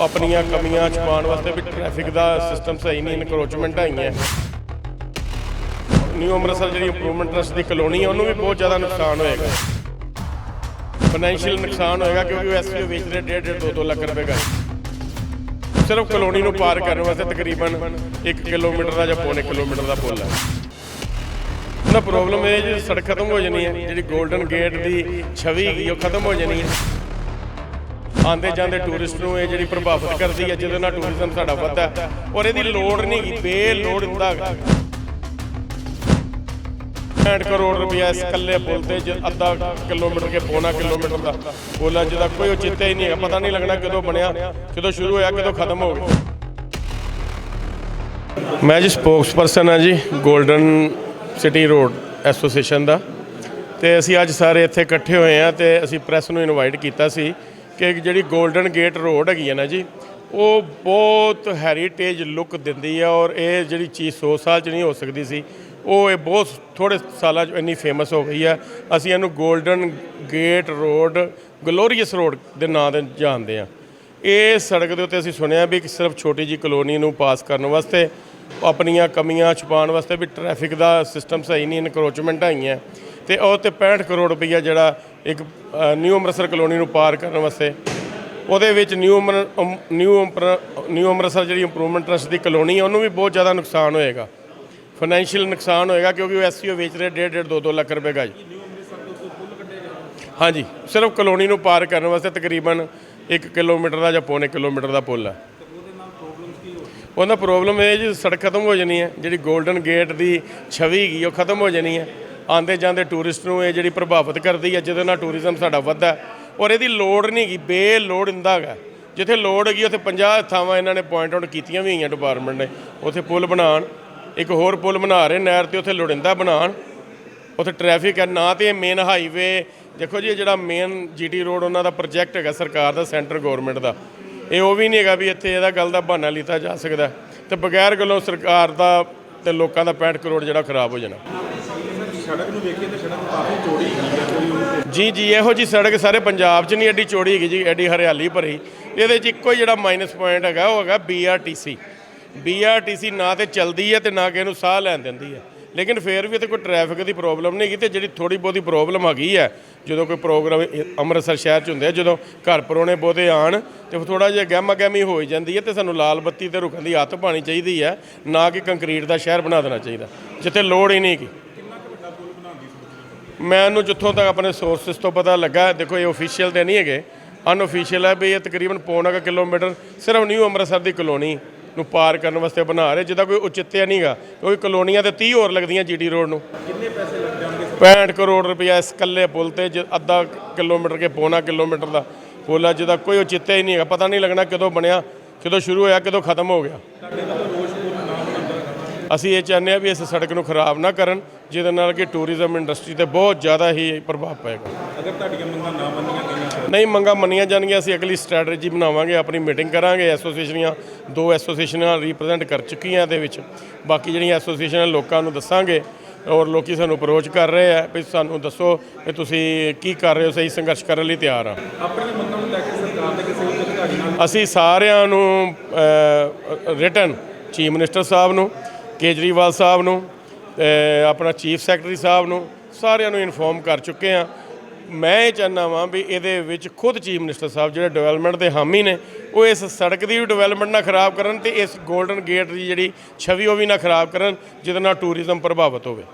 ਆਪਣੀਆਂ ਕਮੀਆਂ ਛੁਪਾਉਣ ਵਾਸਤੇ ਵੀ ਟ੍ਰੈਫਿਕ ਦਾ ਸਿਸਟਮ ਸਹੀ ਨਹੀਂ ਇਨਕਰੋਚਮੈਂਟ ਆਈਆਂ ਨਿਊ ਅੰਮ੍ਰਿਤਸਰ ਜਿਹੜੀ ਇੰਪਰੂਵਮੈਂਟ ਟਰਸਟ ਦੀ ਕਲੋਨੀ ਹੈ ਉਹਨੂੰ ਵੀ ਬਹੁਤ ਜ਼ਿਆਦਾ ਨੁਕਸਾਨ ਹੋਏਗਾ। ਫਾਈਨੈਂਸ਼ੀਅਲ ਨੁਕਸਾਨ ਹੋਏਗਾ ਕਿਉਂਕਿ ਉਹ ਐਸਪੀਓ ਵੇਚ ਰਹੇ ਡੇਢ ਡੇਢ 2-2 ਲੱਖ ਰੁਪਏ ਦਾ ਸਿਰਫ ਕਲੋਨੀ ਨੂੰ ਪਾਰ ਕਰਨ ਵਾਸਤੇ ਤਕਰੀਬਨ 1 ਕਿਲੋਮੀਟਰ ਦਾ ਜਾਂ ਪੌਣੇ ਕਿਲੋਮੀਟਰ ਦਾ ਪੁੱਲ ਹੈ ਨਾ ਪ੍ਰੋਬਲਮ ਇਹ ਜੀ, ਸੜਕ ਖਤਮ ਹੋ ਜਾਣੀ ਹੈ। ਜਿਹੜੀ 골ਡਨ ਗੇਟ ਦੀ ਛਵੀ ਉਹ ਖਤਮ ਹੋ ਜਾਣੀ ਹੈ। ਆਂਦੇ ਜਾਂਦੇ ਟੂਰਿਸਟ ਨੂੰ ਇਹ ਜਿਹੜੀ ਪ੍ਰਭਾਵਿਤ ਕਰਦੀ ਹੈ, ਜਿਹਦੇ ਨਾਲ ਟੂਰਿਜ਼ਮ ਸਾਡਾ ਵੱਧਦਾ ਔਰ ਇਹਦੀ ਲੋੜ ਨਹੀਂ ਹੈਗੀ ਬੇਲੋੜ ਹੁੰਦਾ ਹੈਗਾ 60 ਕਰੋੜ ਰੁਪਇਆ ਇਸ ਇਕੱਲੇ ਪੁਲ ਤੇ ਜ- ਅੱਧਾ ਕਿਲੋਮੀਟਰ ਕੇ ਪੌਣਾ ਕਿਲੋਮੀਟਰ ਦਾ ਪੁਲ ਜਿਹਦਾ ਕੋਈ ਔਚਿੱਤਿਆ ਹੀ ਨਹੀਂ ਹੈ। ਪਤਾ ਨਹੀਂ ਲੱਗਣਾ ਕਦੋਂ ਬਣਿਆ, ਕਦੋਂ ਸ਼ੁਰੂ ਹੋਇਆ, ਕਦੋਂ ਖਤਮ ਹੋ ਗਿਆ। ਮੈਂ ਜੀ ਸਪੋਕਸਪਰਸਨ ਹਾਂ ਜੀ 골ਡਨ ਸਿਟੀ ਰੋਡ ਐਸੋਸੀਏਸ਼ਨ ਦਾ। ਤੇ ਅਸੀਂ ਅੱਜ ਸਾਰੇ ਇੱਥੇ ਇਕੱਠੇ ਹੋਏ ਆ ਤੇ ਅਸੀਂ ਪ੍ਰੈਸ ਨੂੰ ਇਨਵਾਈਟ ਕੀਤਾ ਸੀ ਕਿ ਜਿਹੜੀ 골ਡਨ ਗੇਟ ਰੋਡ ਹੈਗੀ ਹੈ ਨਾ ਜੀ, ਉਹ ਬਹੁਤ ਹੈਰੀਟੇਜ ਲੁੱਕ ਦਿੰਦੀ ਹੈ ਔਰ ਇਹ ਜਿਹੜੀ ਚੀਜ਼ 100 ਸਾਲ ਚ ਨਹੀਂ ਹੋ ਸਕਦੀ ਸੀ, ਉਹ ਇਹ ਬਹੁਤ ਥੋੜੇ ਸਾਲਾਂ ਚ ਇੰਨੀ ਫੇਮਸ ਹੋ ਗਈ ਹੈ ਅਸੀਂ ਇਹਨੂੰ golden gate road glorious road ਦੇ ਨਾਂ ਦੇ ਜਾਣਦੇ ਆ। ਇਹ ਸੜਕ ਦੇ ਉੱਤੇ ਅਸੀਂ ਸੁਣਿਆ ਵੀ ਕਿ ਸਿਰਫ ਛੋਟੀ ਜੀ ਕਲੋਨੀ ਨੂੰ ਪਾਸ ਕਰਨ ਵਾਸਤੇ ਆਪਣੀਆਂ ਕਮੀਆਂ ਛੁਪਾਉਣ ਵਾਸਤੇ ਵੀ ਟ੍ਰੈਫਿਕ ਦਾ ਸਿਸਟਮ ਸਹੀ ਨਹੀਂ ਇਨਕਰੋਚਮੈਂਟ ਆਈਆਂ ਤੇ ਉਹ ਤੇ 65 ਕਰੋੜ ਰੁਪਈਆ ਜਿਹੜਾ ਇੱਕ ਨਿਊ ਅੰਮ੍ਰਿਤਸਰ ਕਲੋਨੀ ਨੂੰ ਪਾਰ ਕਰਨ ਵਾਸਤੇ, ਉਹਦੇ ਵਿੱਚ ਨਿਊ ਅੰਮ੍ਰਿ- ਅਮ- ਨਿਊ ਅੰਮ੍ਰਿ- ਨਿਊ ਅੰਮ੍ਰਿਤਸਰ ਜਿਹੜੀ ਇੰਪਰੂਵਮੈਂਟ ਟਰਸਟ ਦੀ ਕਲੋਨੀ ਹੈ, ਉਹਨੂੰ ਵੀ ਬਹੁਤ ਜ਼ਿਆਦਾ ਨੁਕਸਾਨ ਹੋਏਗਾ। ਫਾਈਨੈਂਸ਼ੀਅਲ ਨੁਕਸਾਨ ਹੋਏਗਾ ਕਿਉਂਕਿ ਉਹ ਐਸਸੀਓ ਵੇਚ ਰਹੇ, ਡੇਢ ਡੇਢ 2-2 ਲੱਖ ਰੁਪਏ ਗਜ। ਹਾਂਜੀ, ਸਿਰਫ ਕਲੋਨੀ ਨੂੰ ਪਾਰ ਕਰਨ ਵਾਸਤੇ ਤਕਰੀਬਨ 1 ਕਿਲੋਮੀਟਰ ਦਾ ਜਾਂ ਪੌਣੇ ਕਿਲੋਮੀਟਰ ਦਾ ਪੁਲ ਹੈ। ਉਹਦਾ ਪ੍ਰੋਬਲਮ ਇਹ ਜੀ, ਸੜਕ ਖਤਮ ਹੋ ਜਾਣੀ ਹੈ। ਜਿਹੜੀ 골ਡਨ ਗੇਟ ਦੀ ਛਵੀ ਹੈਗੀ, ਉਹ ਖਤਮ ਹੋ ਜਾਣੀ ਹੈ। ਆਂਦੇ ਜਾਂਦੇ ਟੂਰਿਸਟ ਨੂੰ ਇਹ ਜਿਹੜੀ ਪ੍ਰਭਾਵਿਤ ਕਰਦੀ ਹੈ, ਜਿਹਦੇ ਨਾਲ ਟੂਰਿਜ਼ਮ ਸਾਡਾ ਵੱਧਦਾ ਔਰ ਇਹਦੀ ਲੋੜ ਨਹੀਂ ਹੈਗੀ, ਬੇਲੋੜ ਹੁੰਦਾ ਹੈਗਾ ਜਿੱਥੇ ਲੋੜ ਹੈਗੀ, ਉੱਥੇ 50 ਥਾਵਾਂ ਇਹਨਾਂ ਨੇ ਪੁਆਇੰਟ ਆਊਟ ਕੀਤੀਆਂ ਵੀ ਹੋਈਆਂ ਡਿਪਾਰਟਮੈਂਟ ਨੇ। ਉੱਥੇ ਪੁਲ ਬਣਾਉਣ, ਇੱਕ ਹੋਰ ਪੁਲ ਬਣਾ ਰਹੇ ਨਹਿਰ ਤੇ, ਉੱਥੇ ਲੋੜਿੰਦਾ ਬਣਾਉਣ। ਉੱਥੇ ਟ੍ਰੈਫਿਕ ਹੈ, ਨਾ ਤੇ ਇਹ ਮੇਨ ਹਾਈਵੇ ਦੇਖੋ ਜੀ ਜਿਹੜਾ ਮੇਨ ਜੀਟੀ ਰੋਡ ਉਹਨਾਂ ਦਾ ਪ੍ਰੋਜੈਕਟ ਹੈਗਾ, ਸਰਕਾਰ ਦਾ ਸੈਂਟਰ ਗਵਰਨਮੈਂਟ ਦਾ। ਇਹ ਉਹ ਵੀ ਨਹੀਂ ਹੈਗਾ ਵੀ ਇੱਥੇ ਇਹਦਾ ਗੱਲ ਦਾ ਬਹਾਨਾ ਲਿੱਤਾ ਜਾ ਸਕਦਾ। ਤੇ ਬਗੈਰ ਗੱਲੋਂ ਸਰਕਾਰ ਦਾ ਤੇ ਲੋਕਾਂ ਦਾ 65 ਕਰੋੜ ਜਿਹੜਾ ਖਰਾਬ ਹੋ ਜਾਣਾ। ਸੜਕ ਨੂੰ ਵੇਖੀਏ ਤਾਂ ਸੜਕ ਕਾਫੀ ਚੌੜੀ ਹੈਗੀ ਹੈ ਕੋਈ ਉਹਨੂੰ ਜੀ ਜੀ ਇਹੋ ਜੀ ਸੜਕ ਸਾਰੇ ਪੰਜਾਬ 'ਚ ਨਹੀਂ ਐਡੀ ਚੌੜੀ ਹੈਗੀ ਜੀ ਐਡੀ ਹਰਿਆਲੀ ਭਰੀ। ਇਹਦੇ 'ਚ ਇੱਕੋ ਜਿਹੜਾ ਮਾਈਨਸ ਪੁਆਇੰਟ ਹੈਗਾ ਉਹ ਹੈਗਾ BRTC BRTC ਨਾ ਤੇ ਚਲਦੀ ਹੈ ਤੇ ਨਾ ਕਿਸੇ ਨੂੰ ਸਾਹ ਲੈਣ ਦਿੰਦੀ ਹੈ। ਲੇਕਿਨ ਫੇਰ ਵੀ ਇੱਥੇ ਕੋਈ ਟ੍ਰੈਫਿਕ ਦੀ ਪ੍ਰੋਬਲਮ ਨਹੀਂ ਹੈਗੀ ਤੇ ਜਿਹੜੀ ਥੋੜੀ ਬਹੁਤੀ ਪ੍ਰੋਬਲਮ ਹੈਗੀ ਹੈ, ਜਦੋਂ ਕੋਈ ਪ੍ਰੋਗਰਾਮ ਅੰਮ੍ਰਿਤਸਰ ਸ਼ਹਿਰ 'ਚ ਹੁੰਦੇ ਆ, ਜਦੋਂ ਘਰ ਪਰੋਣੇ ਬਹੁਤੇ ਆਣ ਤੇ ਥੋੜਾ ਜਿਹਾ ਗਹਿਮਾ ਗਹਿਮੀ ਹੋ ਜਾਂਦੀ ਹੈ ਤੇ ਸਾਨੂੰ ਲਾਲ ਬੱਤੀ ਤੇ ਰੁਕਣ ਦੀ ਹੱਥ ਪਾਣੀ ਚਾਹੀਦੀ ਹੈ, ਨਾ ਕਿ ਕੰਕਰੀਟ ਦਾ ਸ਼ਹਿਰ ਬਣਾ ਦੇਣਾ ਚਾਹੀਦਾ, ਜਿੱਥੇ ਲੋੜ ਹੀ ਨਹੀਂ ਹੈਗੀ। ਮੈਨੂੰ ਜਿੱਥੋਂ ਤੱਕ ਆਪਣੇ ਸੋਰਸਸ ਤੋਂ ਪਤਾ ਲੱਗਾ, ਦੇਖੋ ਇਹ ਅਫੀਸ਼ੀਅਲ ਤੇ ਨਹੀਂ ਹੈਗੇ ਅਨਅਫੀਸ਼ੀਅਲ ਹੈ ਵੀ ਇਹ ਤਕਰੀਬਨ ਪੌਣਾ ਕੁ ਕਿਲੋਮੀਟਰ ਸਿਰਫ ਨਿਊ ਅੰਮ੍ਰਿਤਸਰ ਦੀ ਕਲੋਨੀ ਨੂੰ ਪਾਰ ਕਰਨ ਵਾਸਤੇ ਬਣਾ ਰਹੇ ਜਿਹਦਾ ਕੋਈ ਉਚਿੱਤਿਆ ਨਹੀਂਗਾ ਕਿਉਂਕਿ ਕਲੋਨੀਆਂ ਤੇ 30 ਹੋਰ ਲੱਗਦੀਆਂ ਜੀਟੀ ਰੋਡ ਨੂੰ। ਕਿੰਨੇ ਪੈਸੇ ਲੱਗ ਜਾਣਗੇ 65 ਕਰੋੜ ਰੁਪਇਆ ਇਸ ਇਕੱਲੇ ਪੁਲ ਤੇ ਜ- ਅੱਧਾ ਕਿਲੋਮੀਟਰ ਕੇ ਪੌਣਾ ਕਿਲੋਮੀਟਰ ਦਾ ਪੁਲ ਹੈ ਜਿਹਦਾ ਕੋਈ ਉਚਿੱਤਿਆ ਹੀ ਨਹੀਂ ਹੈਗਾ। ਪਤਾ ਨਹੀਂ ਲੱਗਣਾ ਕਦੋਂ ਬਣਿਆ ਕਦੋਂ ਸ਼ੁਰੂ ਹੋਇਆ ਕਦੋਂ ਖਤਮ ਹੋ ਗਿਆ। ਅਸੀਂ ਇਹ ਚਾਹੁੰਦੇ ਹਾਂ ਵੀ ਇਸ ਸੜਕ ਨੂੰ ਖਰਾਬ ਨਾ ਕਰਨ ਜਿਹਦੇ ਨਾਲ ਕਿ ਟੂਰਿਜ਼ਮ ਇੰਡਸਟਰੀ ਤੇ ਬਹੁਤ ਜ਼ਿਆਦਾ ਹੀ ਪ੍ਰਭਾਵ ਪਏਗਾ। ਅਗਰ ਤੁਹਾਡੀਆਂ ਮੰਗਾਂ ਨਾ ਮੰਨੀਆਂ ਨਹੀਂ ਮੰਗਾਂ ਮੰਨੀਆਂ ਜਾਣਗੀਆਂ ਅਸੀਂ ਅਗਲੀ ਸਟ੍ਰੈਟਜੀ ਬਣਾਵਾਂਗੇ ਆਪਣੀ ਮੀਟਿੰਗ ਕਰਾਂਗੇ। ਐਸੋਸੀਏਸ਼ਨਾਂ ਦੋ ਐਸੋਸੀਏਸ਼ਨਾਂ ਰਿਪਰੈਜ਼ੈਂਟ ਕਰ ਚੁੱਕੀਆਂ ਇਹਦੇ ਵਿੱਚ। ਬਾਕੀ ਜਿਹੜੀਆਂ ਐਸੋਸੀਏਸ਼ਨਾਂ ਲੋਕਾਂ ਨੂੰ ਦੱਸਾਂਗੇ ਔਰ ਲੋਕੀ ਸਾਨੂੰ ਅਪਰੋਚ ਕਰ ਰਹੇ ਆ ਵੀ ਸਾਨੂੰ ਦੱਸੋ ਕਿ ਤੁਸੀਂ ਕੀ ਕਰ ਰਹੇ ਹੋ ਸਹੀ ਸੰਘਰਸ਼ ਕਰਨ ਲਈ ਤਿਆਰ ਆ। ਆਪਣੀਆਂ ਮੰਗਾਂ ਨੂੰ ਲੈ ਕੇ ਸਰਕਾਰ ਦੇ ਕਿਸੇ ਉੱਚ ਅਧਿਕਾਰੀ ਨਾਲ? ਅਸੀਂ ਸਾਰਿਆਂ ਨੂੰ ਰਿਟਨ ਚੀਫ ਮਿਨਿਸਟਰ ਸਾਹਿਬ ਨੂੰ ਕੇਜਰੀਵਾਲ ਸਾਹਿਬ ਨੂੰ ਆਪਣਾ ਚੀਫ ਸੈਕਟਰੀ ਸਾਹਿਬ ਨੂੰ ਸਾਰਿਆਂ ਨੂੰ ਇਨਫੋਰਮ ਕਰ ਚੁੱਕੇ ਆ। ਮੈਂ ਇਹ ਚਾਹੁੰਦਾ ਵਾਂ ਵੀ ਇਹਦੇ ਵਿੱਚ ਖੁਦ ਚੀਫ ਮਿਨਿਸਟਰ ਸਾਹਿਬ ਜਿਹੜੇ ਡਿਵੈਲਪਮੈਂਟ ਦੇ ਹਾਮੀ ਨੇ, ਉਹ ਇਸ ਸੜਕ ਦੀ ਵੀ ਡਿਵੈਲਪਮੈਂਟ ਨਾ ਖਰਾਬ ਕਰਨ ਤੇ ਇਸ 골ਡਨ ਗੇਟ ਦੀ ਜਿਹੜੀ ਛਵੀ ਉਹ ਵੀ ਨਾ ਖਰਾਬ ਕਰਨ, ਜਿਹਦੇ ਨਾਲ ਟੂਰਿਜ਼ਮ ਪ੍ਰਭਾਵਿਤ ਹੋਵੇ।